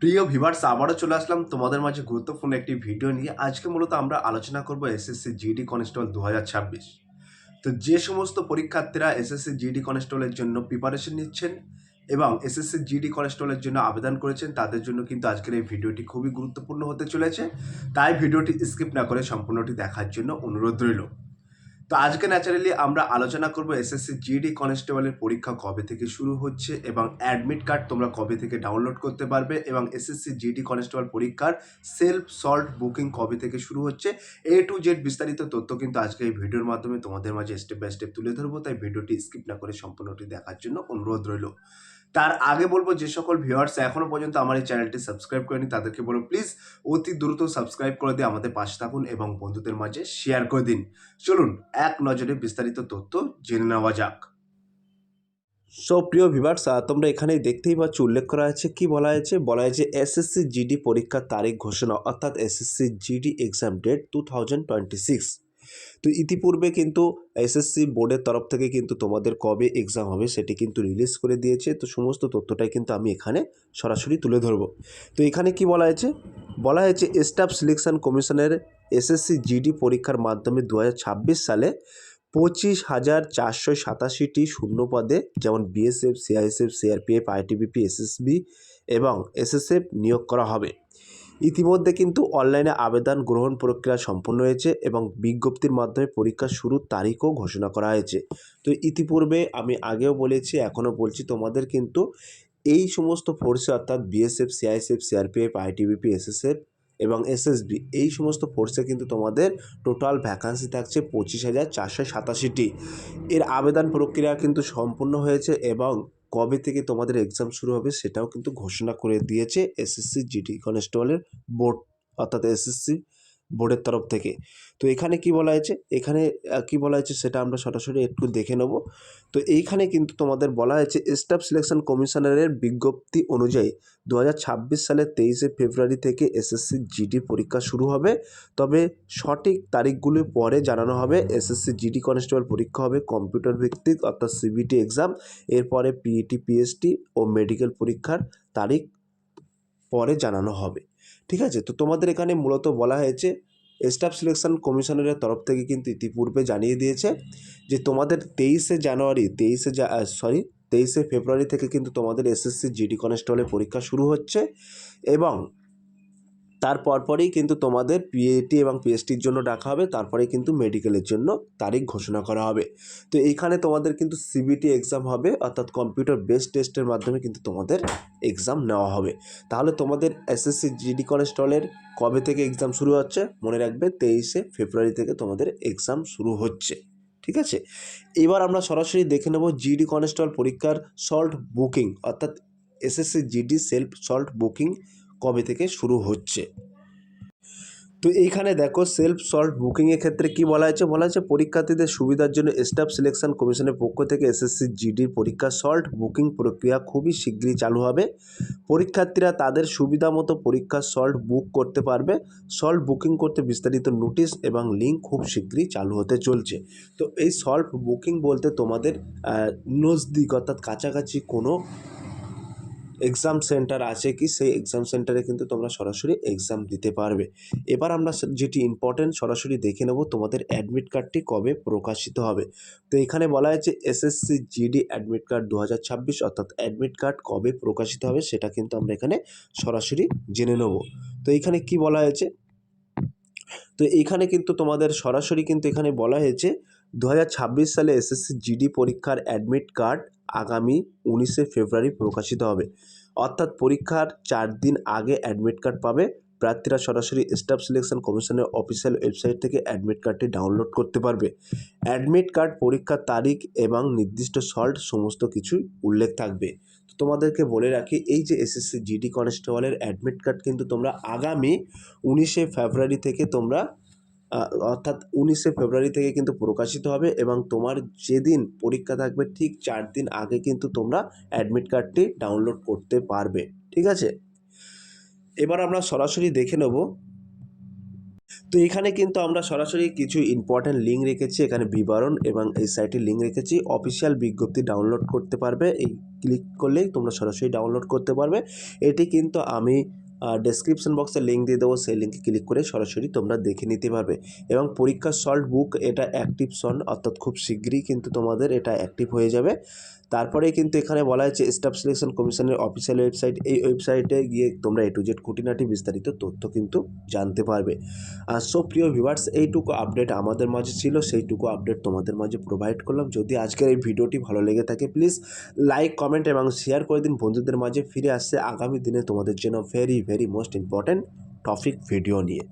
প্রিয় ভিভার্স আবারও চলে আসলাম তোমাদের মাঝে গুরুত্বপূর্ণ একটি ভিডিও নিয়ে। আজকে মূলত আমরা আলোচনা করব এসএসসি জিডি কনস্টেবল দু হাজার ছাব্বিশ। তো যে সমস্ত পরীক্ষার্থীরা এসএসসি জিডি কনস্টেবলের জন্য প্রিপারেশন নিচ্ছেন এবং এসএসসি জিডি কনস্টেবলের জন্য আবেদন করেছেন, তাদের জন্য কিন্তু আজকের এই ভিডিওটি খুবই গুরুত্বপূর্ণ হতে চলেছে। তাই ভিডিওটি স্কিপ না করে সম্পূর্ণটি দেখার জন্য অনুরোধ রইল। তো আজকে ন্যাচারালি আমরা আলোচনা করব এসএসসি জিডি কনস্টেবলের পরীক্ষা কবে থেকে শুরু হচ্ছে এবং অ্যাডমিট কার্ড তোমরা কবে থেকে ডাউনলোড করতে পারবে এবং এসএসসি জিডি কনস্টেবল পরীক্ষার সেলফ সল্ট বুকিং কবে থেকে শুরু হচ্ছে? এ টু জেড বিস্তারিত তথ্য কিন্তু আজকে এই ভিডিওর মাধ্যমে তোমাদের মাঝে স্টেপ বাই স্টেপ তুলে ধরবো, তাই ভিডিওটি স্কিপ না করে সম্পূর্ণটি দেখার জন্য অনুরোধ রইল। তার আগে বলব, যে সকল ভিউয়ার্স এখনও পর্যন্ত আমার এই চ্যানেলটি সাবস্ক্রাইব করেনি, তাদেরকে বলব প্লিজ অতি দ্রুত সাবস্ক্রাইব করে দিয়ে আমাদের পাশে থাকুন এবং বন্ধুদের মাঝে শেয়ার করে দিন। চলুন, এক নজরে বিস্তারিত তথ্য জেনে নেওয়া যাক। সো প্রিয় ভিভার্স তোমরা এখানে দেখতেই পাচ্ছ, উল্লেখ করা আছে, কি বলা হয়েছে? বলা হয়েছে এসএসসি জিডি পরীক্ষার তারিখ ঘোষণা, অর্থাৎ SSC GD exam date two thousand twenty six তো ইতিপূর্বে কিন্তু এসএসসি বোর্ডের তরফ থেকে কিন্তু তোমাদের কবে এক্সাম হবে সেটি কিন্তু রিলিজ করে দিয়েছে। তো সমস্ত তথ্যটাই কিন্তু আমি এখানে সরাসরি তুলে ধরবো। তো এখানে কি বলা হয়েছে? বলা হয়েছে স্টাফ সিলেকশন কমিশনের এসএসসি জিডি পরীক্ষার মাধ্যমে দু হাজার ছাব্বিশ সালে পঁচিশ হাজার চারশো সাতাশিটি শূন্য পদে যেমন BSF CISF CRPF ITBP SSB এবং এসএসএফ নিয়োগ করা হবে। ইতিমধ্যে কিন্তু অনলাইনে আবেদন গ্রহণ প্রক্রিয়া সম্পন্ন হয়েছে এবং বিজ্ঞপ্তির মাধ্যমে পরীক্ষা শুরুর তারিখও ঘোষণা করা হয়েছে। তো ইতিপূর্বে আমি আগেও বলেছি, এখনও বলছি, তোমাদের কিন্তু এই সমস্ত ফোর্সে অর্থাৎ BSF CISF CRPF ITBP SSF এবং এসএসবি এই সমস্ত ফোর্সে কিন্তু তোমাদের টোটাল ভ্যাকান্সি থাকছে পঁচিশ হাজার চারশো সাতাশিটি। এর আবেদন প্রক্রিয়া কিন্তু সম্পূর্ণ হয়েছে এবং কবে থেকে তোমাদের এক্সাম শুরু হবে সেটাও কিন্তু ঘোষণা করে দিয়েছে এসএসসি জিডি কনস্টেবলের বোর্ড অর্থাৎ এসএসসি বোর্ডের তরফ থেকে। তো এখানে কি বলা হয়েছে? এখানে কি বলা হয়েছে সেটা আমরা সরাসরি একটু দেখে নেব। তো এইখানে কিন্তু তোমাদের বলা হয়েছে, স্টাফ সিলেকশন কমিশনারের বিজ্ঞপ্তি অনুযায়ী দু হাজার ছাব্বিশ সালের তেইশে ফেব্রুয়ারি থেকে এসএসসি জিডি পরীক্ষা শুরু হবে। তবে সঠিক তারিখগুলি পরে জানানো হবে। এসএসসি জিডি কনস্টেবল পরীক্ষা হবে কম্পিউটার ভিত্তিক, অর্থাৎ সিবিটি এক্সাম। এরপরে পিইটি, পিএসটি ও মেডিকেল পরীক্ষার তারিখ পরে জানানো হবে। ঠিক আছে? তো তোমাদের এখানে মূলত বলা হয়েছে স্টাফ সিলেকশন কমিশনের তরফ থেকে কিন্তু ইতিপূর্বে জানিয়ে দিয়েছে যে তোমাদের তেইশে জানুয়ারি, তেইশে সরি তেইশে ফেব্রুয়ারি থেকে কিন্তু তোমাদের এসএসসি জিডি কনস্টেবলের পরীক্ষা শুরু হচ্ছে এবং তার পরপরেই কিন্তু তোমাদের পিএটি এবং পিএসটির জন্য ডাকা হবে তারপরে কিন্তু মেডিকেলের জন্য তারিখ ঘোষণা করা হবে। তো এইখানে তোমাদের কিন্তু সিবিটি এক্সাম হবে, অর্থাৎ কম্পিউটার বেস টেস্টের মাধ্যমে কিন্তু তোমাদের এক্সাম নেওয়া হবে। তাহলে তোমাদের এসএসসি জিডি কনস্টেবলের কবে থেকে এক্সাম শুরু হচ্ছে? মনে রাখবে তেইশে ফেব্রুয়ারি থেকে তোমাদের এক্সাম শুরু হচ্ছে। ঠিক আছে? এবার আমরা সরাসরি দেখে নেব জিডি কনস্টেবল পরীক্ষার সল্ট বুকিং অর্থাৎ SSC GD self slot booking কবে থেকে শুরু হচ্ছে? তো এইখানে দেখো সেলফ সল্ট বুকিংয়ের ক্ষেত্রে কি বলা হয়েছে? বলা হয়েছে পরীক্ষার্থীদের সুবিধার জন্য স্টাফ সিলেকশন কমিশনের পক্ষ থেকে এসএসসি জিডির পরীক্ষা সল্ট বুকিং প্রক্রিয়া খুবই শীঘ্রই চালু হবে। পরীক্ষার্থীরা তাদের সুবিধা মতো পরীক্ষার সল্ট বুক করতে পারবে। সল্ট বুকিং করতে বিস্তারিত নোটিশ এবং লিঙ্ক খুব শীঘ্রই চালু হতে চলছে। তো এই সল্ট বুকিং বলতে তোমাদের নজদিক অর্থাৎ কাছাকাছি কোনো এক্সাম সেন্টার আছে কি? সেই এক্সাম সেন্টারে কিন্তু তোমরা সরাসরি এক্সাম দিতে পারবে। এবার আমরা যেটি ইম্পর্টেন্ট সরাসরি দেখে নেব, তোমাদের অ্যাডমিট কার্ডটি কবে প্রকাশিত হবে। তো এখানে বলা হয়েছে এসএসসি জিডি অ্যাডমিট কার্ড দু হাজার ছাব্বিশ, অর্থাৎ অ্যাডমিট কার্ড কবে প্রকাশিত হবে সেটা কিন্তু আমরা এখানে সরাসরি জেনে নেব। তো এখানে কি বলা হয়েছে? তো এইখানে কিন্তু তোমাদের সরাসরি কিন্তু এখানে বলা হয়েছে দু ছাব্বিশ সালে এসএসসি জিডি পরীক্ষার অ্যাডমিট কার্ড আগামী উনিশে ফেব্রুয়ারি প্রকাশিত হবে। অর্থাৎ পরীক্ষার চার দিন আগে অ্যাডমিট কার্ড পাবে। প্রার্থীরা সরাসরি স্টাফ সিলেকশন কমিশনের অফিসিয়াল ওয়েবসাইট থেকে অ্যাডমিট কার্ডটি ডাউনলোড করতে পারবে। অ্যাডমিট কার্ড পরীক্ষার তারিখ এবং নির্দিষ্ট সল্ট সমস্ত কিছুই উল্লেখ থাকবে। তোমাদেরকে বলে রাখি, এই যে এসএসসি জিডি কনস্টেবলের অ্যাডমিট কার্ড কিন্তু তোমরা আগামী উনিশে ফেব্রুয়ারি থেকে তোমরা অর্থাৎ উনিশে ফেব্রুয়ারি থেকে কিন্তু প্রকাশিত হবে এবং তোমার যেদিন পরীক্ষা থাকবে ঠিক চার দিন আগে কিন্তু তোমরা অ্যাডমিট কার্ডটি ডাউনলোড করতে পারবে। ঠিক আছে? এবার আমরা সরাসরি দেখে নেব। তো এখানে কিন্তু আমরা সরাসরি কিছু ইম্পর্ট্যান্ট লিঙ্ক রেখেছি, এখানে বিবরণ এবং এই সাইটের লিঙ্ক রেখেছি। অফিসিয়াল বিজ্ঞপ্তি ডাউনলোড করতে পারবে, এই ক্লিক করলেই তোমরা সরাসরি ডাউনলোড করতে পারবে। এটি কিন্তু আমি ডেসক্রিপশন বক্সে লিঙ্ক দিয়ে দেবো। সেই লিঙ্কে ক্লিক করে সরাসরি তোমরা দেখে নিতে পারবে। এবং পরীক্ষার সল্ট বুক এটা অ্যাক্টিভ সন অর্থাৎ খুব শীঘ্রই কিন্তু তোমাদের এটা অ্যাক্টিভ হয়ে যাবে। তারপরে কিন্তু এখানে বলা হয়েছে স্টাফ সিলেকশন কমিশনের অফিসিয়াল ওয়েবসাইট এই ওয়েবসাইটে গিয়ে তোমরা এ টু জেড খুঁটিনাটি বিস্তারিত তথ্য কিন্তু জানতে পারবে। আর সো প্রিয় ভিউয়ার্স এইটুকু আপডেট আমাদের মাঝে ছিল, সেইটুকু আপডেট তোমাদের মাঝে প্রোভাইড করলাম। যদি আজকের এই ভিডিওটি ভালো লেগে থাকে প্লিজ লাইক কমেন্ট এবং শেয়ার করে দিন। বন্ধুদের মাঝে ফিরে আসছে আগামী দিনে তোমাদের জন্য very very most important topic video নিয়ে।